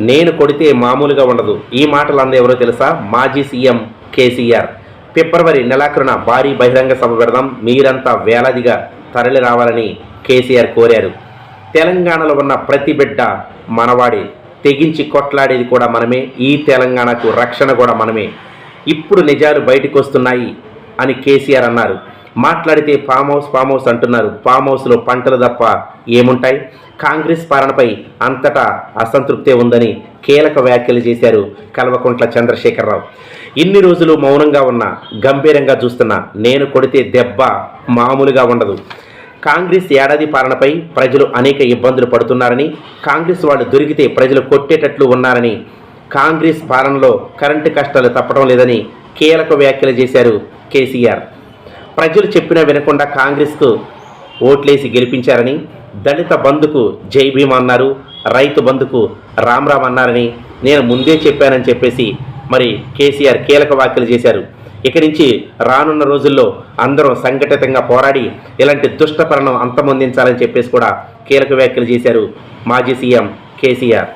నేను కొడితే మామూలుగా ఉండదు. ఈ మాటలు అంద ఎవరో తెలుసా? మాజీ సీఎం కేసీఆర్. ఫిబ్రవరి నెలాఖరున భారీ బహిరంగ సభ పెడదాం. మీరంతా వేలాదిగా తరలి రావాలని కేసీఆర్ కోరారు. తెలంగాణలో ఉన్న ప్రతి బిడ్డ మనవాడే. తెగించి కొట్లాడేది కూడా మనమే. ఈ తెలంగాణకు రక్షణ కూడా మనమే. ఇప్పుడు నిజాలు బయటకు వస్తున్నాయి అని కేసీఆర్ అన్నారు. మాట్లాడితే ఫామ్ హౌస్ ఫామ్ హౌస్ అంటున్నారు. ఫామ్ హౌస్లో పంటలు తప్ప ఏముంటాయి? కాంగ్రెస్ పాలనపై అంతటా అసంతృప్తే ఉందని కీలక వ్యాఖ్యలు చేశారు కల్వకుంట్ల చంద్రశేఖరరావు. ఇన్ని రోజులు మౌనంగా ఉన్న గంభీరంగా చూస్తున్న నేను కొడితే దెబ్బ మామూలుగా ఉండదు. కాంగ్రెస్ ఏడాది పాలనపై ప్రజలు అనేక ఇబ్బందులు పడుతున్నారని కాంగ్రెస్ వాళ్ళు దొరికితే ప్రజలు కొట్టేటట్లు ఉన్నారని కాంగ్రెస్ పాలనలో కరెంటు కష్టాలు తప్పడం లేదని కీలక వ్యాఖ్యలు చేశారు కేసీఆర్. ప్రజలు చెప్పినా వినకుండా కాంగ్రెస్కు ఓట్లేసి గెలిపించారని దళిత బంధుకు జై భీమ్ అన్నారు రైతు బంధుకు రామ్ అన్నారని నేను ముందే చెప్పానని చెప్పేసి మరి కేసీఆర్ కీలక వ్యాఖ్యలు చేశారు. ఇక నుంచి రానున్న రోజుల్లో అందరం సంఘటితంగా పోరాడి ఇలాంటి దుష్టపరణం అంతమొందించాలని చెప్పేసి కూడా కీలక వ్యాఖ్యలు చేశారు మాజీ సీఎం కేసీఆర్.